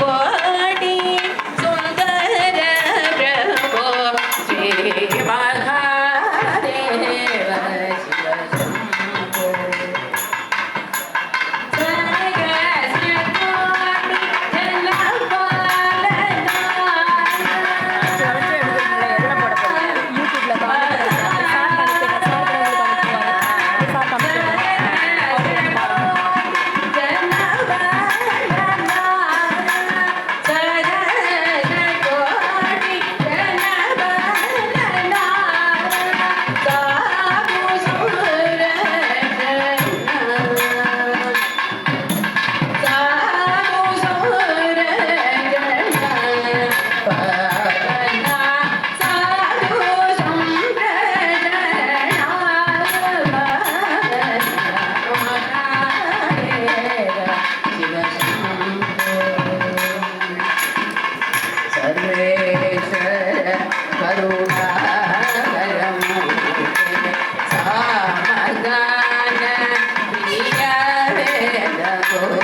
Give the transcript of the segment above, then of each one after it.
கோடி சுந்தர பிரபோ ஸ்ரீ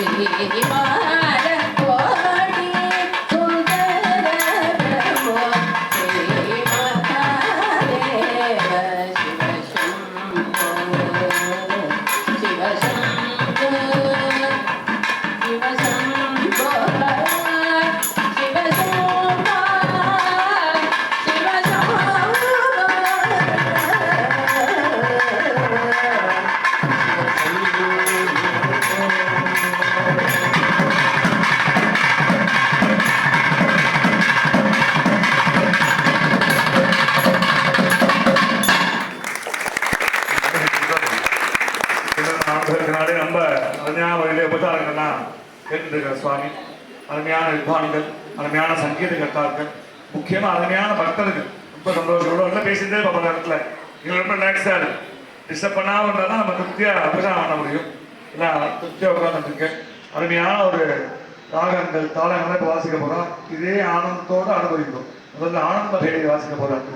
你，你，你，你。இருக்கிற சுவாமி. அருமையான வித்வான்கள் அருமையான சங்கீத கர்த்தாக்கள் முக்கியமாக அருமையான பக்தர்கள். ரொம்ப சந்தோஷம் நல்லா பேசிட்டே பார்ப்போம் நேரத்தில். இடத்துல ரொம்ப ரிலாக்ஸா இருக்கு டிஸ்டர்ப் பண்ணாமல் இருந்தால் தான் நம்ம திருப்தியாக அபிஷேகம் பண்ண முடியும். இல்லை திருப்தியாக உட்காந்துருக்கு அருமையான ஒரு ராகங்கள் தாளங்கள்லாம் இப்போ வாசிக்க போகிறோம் இதே ஆனந்தத்தோடு அனுபவிக்கும் முதல்ல ஆனந்த பேரை வாசிக்க போகிறாங்க